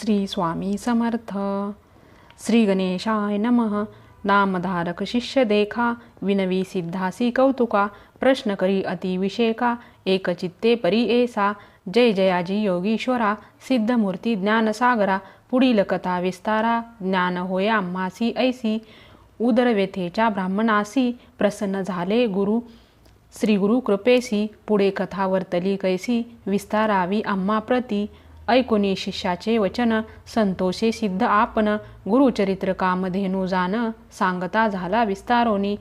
श्री स्वामी समर्थ। श्री गणेशाय नमः। नामधारक शिष्य देखा। विनवी सिद्धासी कौतुका। प्रश्न करी अति विषेका। एकचित्ते परी एसा। जय जयाजी योगीश्वरा। सिद्धमूर्ती ज्ञानसागरा। पुढील कथा विस्तारा। ज्ञान होय आम्हासी ऐसी। उदरव्यथेच्या ब्राह्मणासी। प्रसन्न झाले गुरु। श्री गुरु कृपेसी। पुढे कथा वर्तली कैसी। विस्तारावी आम्हा प्रती। ऐकुनी शिष्याचे वचन संतोषे सिद्ध आपण गुरुचरित्र कामधेनु जाण सांगता झाला विस्तारोनी.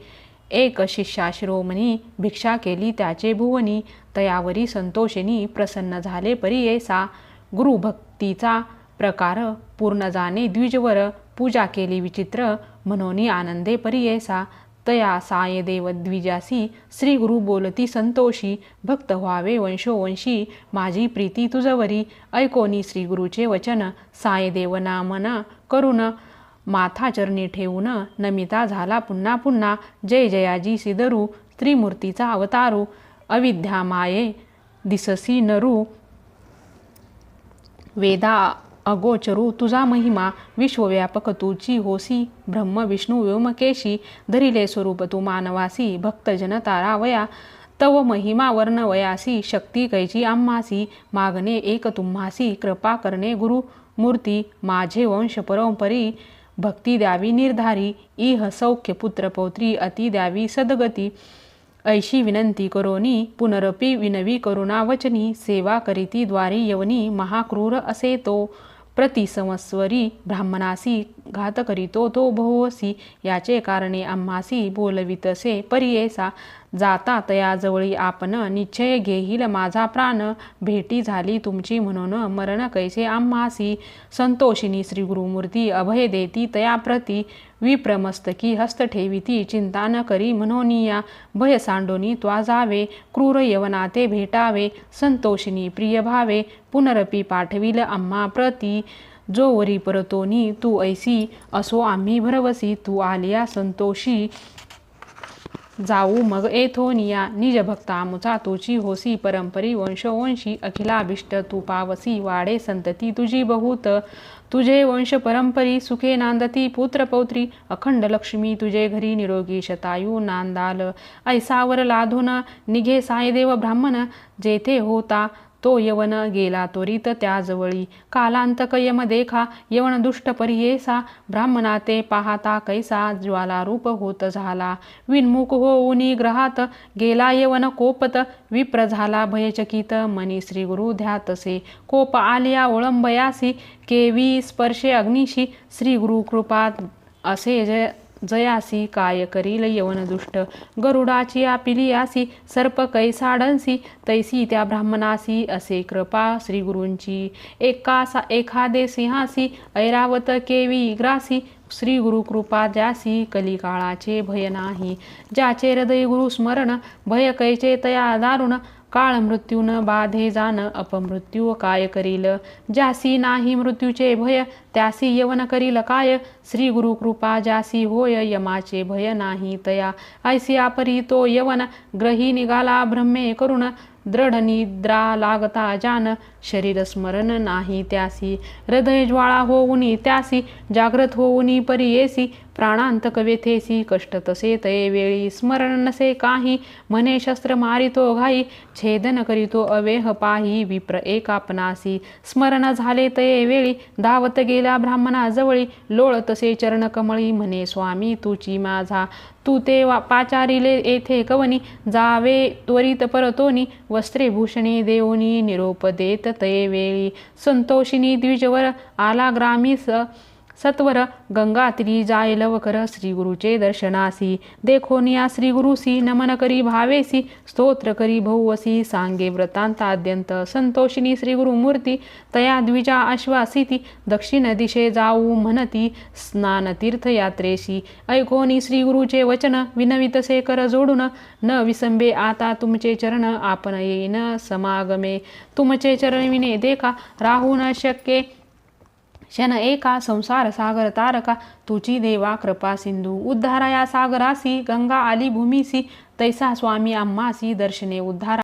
एक शिष्या शिरोमणी भिक्षा केली त्याचे भुवनी तयावरी संतोषिनी प्रसन्न झाले परियेसा गुरुभक्तीचा प्रकार पूर्ण जाणे द्विजवर पूजा केली विचित्र म्हणून आनंदे परियेसा तया सायदेव द्विजासी श्री गुरु बोलती संतोषी भक्त व्हावे वंशोवंशी माझी प्रीती तुझवरी ऐकोनी श्री गुरुचे वचन सायदेव नामना नामन करून माथा चरणी ठेवून नमिता झाला पुन्हा पुन्हा जय जयाजी सिदरू त्रिमूर्तीचा अवतारू अविद्या माये दिससी नरू वेदा अगोचरू तुझा महिमा विश्वव्यापक तुची होसी ब्रह्म विष्णू व्योमकेशी धरिले स्वरूप तू मानवासी भक्तजन तारावया तव महिमा वर्णवयासी शक्ती कैची आम्हासी मागणे एक तुम्हासी कृपा करणे गुरु मूर्ती माझे वंश परंपरी भक्ती द्यावी निर्धारी इह सौख्य पुत्र पौत्री अति द्यावी सदगती ऐशी विनंती करोनी पुनरपी विनवी करुणा वचनी सेवा करीती द्वारी यवनी महाक्रूर असे तो प्रतिसंवत्सरी ब्राह्मणासी घात करीतो तो भोवसी याचे कारणे आम्हासी बोलवितसे परियेसा जाता तयाजवळी आपण निश्चय घेईल माझा प्राण भेटी झाली तुमची म्हणून मरण कैसे आम्हासी संतोषिनी श्री गुरुमूर्ती अभय देती तयाप्रती विप्रमस्तकी हस्त ठेविती चिंता न करी म्हणोनिया भय सांडोनी त्वा जावे क्रूर यवनाते भेटावे संतोषिनी प्रिय भावे पुनरपी पाठविल आम्हा प्रती जो वरी परतोनी तू ऐसी असो आम्ही भरवसी तू आलिया संतोषी. जाऊ मग एथोनिया निज भक्ता मुचा तुची होसी परंपरी वंशवंशी अखिलाभिष्ट तू पावसी वाडे संतती तुझी बहुत. तुझे वंश परंपरी सुखे नांदती पुत्र पौत्री अखंड लक्ष्मी तुझे घरी निरोगी शतायू नांदाल. ऐसावर लाधून निघे सायदेव ब्राह्मण जेथे होता तो यवन गेला त्वरित त्याजवळी. कालांतक यम देखा यवन दुष्ट परियेसा ब्राह्मणाते पाहता कैसा ज्वाला रूप होत झाला. विनमुख होऊनी ग्रहात गेला यवन कोपत विप्र झाला भयचकित मनी श्री गुरु ध्यातसे. कोप आलिया ओळंबयासी केवी स्पर्शे अग्निशी श्री गुरु कृपात असे जय जयासी काय करील यवन दुष्ट? गरुडाची आपिलियासी सर्प कैसाडंसी तैसी त्या ब्राह्मणासी असे कृपा श्री गुरूंची एका एखादे सिंहासी ऐरावत केवी ग्रासी श्री गुरु कृपा ज्यासी कलिकाळाचे भय नाही. ज्याचे हृदय गुरु स्मरण भय कैचे तया दारुण काळ मृत्यून बाधे जाण अपमृत्यू काय करील? ज्यासी नाही मृत्यूचे भय त्यासी यवन करील काय? श्री गुरु कृपा ज्यासी होय यमाचे भय नाही तया. ऐसी आपरी तो यवन ग्रही निघाला ब्रह्मे करुण. दृढ निद्रा लागता जान शरीर स्मरण नाही त्यासी. हृदय ज्वाळा होऊनी त्यासी जागृत होऊनी परी येसी. प्राणांत कवेथेसी कष्ट तसे तये वेळी स्मरण नसे काही म्हणे शस्त्र मारितो घाई छेदन करीतो अवेह पाही विप्र एकापनासी स्मरण झाले तये वेळी धावत गेला ब्राह्मणाजवळी लोळ तसे चरण कमळी म्हणे स्वामी तुची माझा तू ते वा पाचारिले येथे कवनी जावे त्वरित परतोनी वस्त्रे भूषणे देवनी निरोप देत तये वेळी संतोषिनी द्विजवर आला ग्रामीस सत्वर गंगा त्री जाय लवकर दर्शनासी. देखोनिया श्रीगुरुसी नमन करी भावेसी स्तोत्र करी भौवसी सांगे व्रतांताद्यंत संतोषिनी श्रीगुरुमूर्ती तया द्विजा अश्वासिती दक्षिण दिशे जाऊ म्हणती स्नानतीर्थयात्रेशी ऐकोनी श्रीगुरुचे वचन विनवितसे कर जोडून न विसंबे आता तुमचे चरण आपण येईन समागमे. तुमचे चरण विने देखा राहू न शक्ये शन एका संसार सागर तारका तुची देवा कृपा सिंधू उद्धारा या सागरासी गंगा आली भूमीसी तैसा स्वामी आम्हासी दर्शने उद्धारा